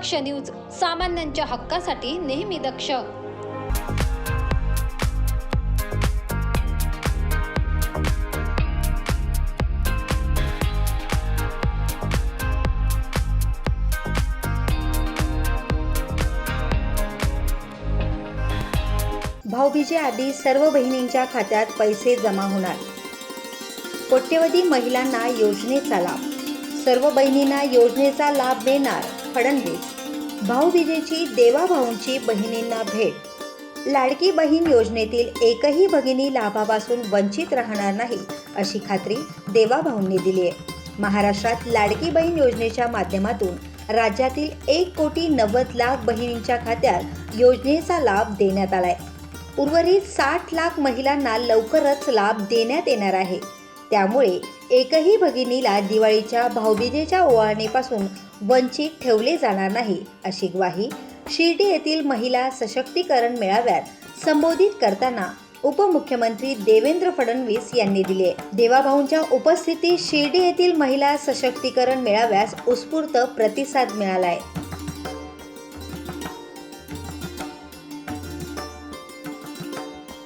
दक्ष news सामान्यांच्या हक्कासाठी नेहमी दक्ष. भाऊबीजेआधी सर्व बहिणींच्या खात्यात पैसे जमा होणार. कोट्यवधी महिलांना योजनेचा लाभ. सर्व बहिणींना योजनेचा लाभ देणार फडणवीस. भाऊबीजेची देवाभाऊंची बहिणींना भेट. लाडकी बहीण योजनेतील एकही भगिनी लाभापासून वंचित राहणार नाही अशी खात्री देवाभाऊंनी दिली आहे. महाराष्ट्रात लाडकी बहीण योजनेच्या माध्यमातून राज्यातील एक कोटी नव्वद लाख बहिणींच्या खात्यात योजनेचा लाभ देण्यात आलाय. उर्वरित साठ लाख महिलांना लवकरच लाभ देण्यात येणार आहे. त्यामुळे एकही भगिनीला दिवाळीच्या भाऊबीजेच्या ओवाळणीपासून वंचित ठेवले जाणार नाही अशी ग्वाही शिर्डी येथील महिला सशक्तीकरण मेळाव्यात संबोधित करताना उपमुख्यमंत्री देवेंद्र फडणवीस यांनी दिले. देवाभाऊंच्या उपस्थितीत शिर्डी येथील महिला सशक्तीकरण मेळाव्यास उत्स्फूर्त प्रतिसाद मिळालाय.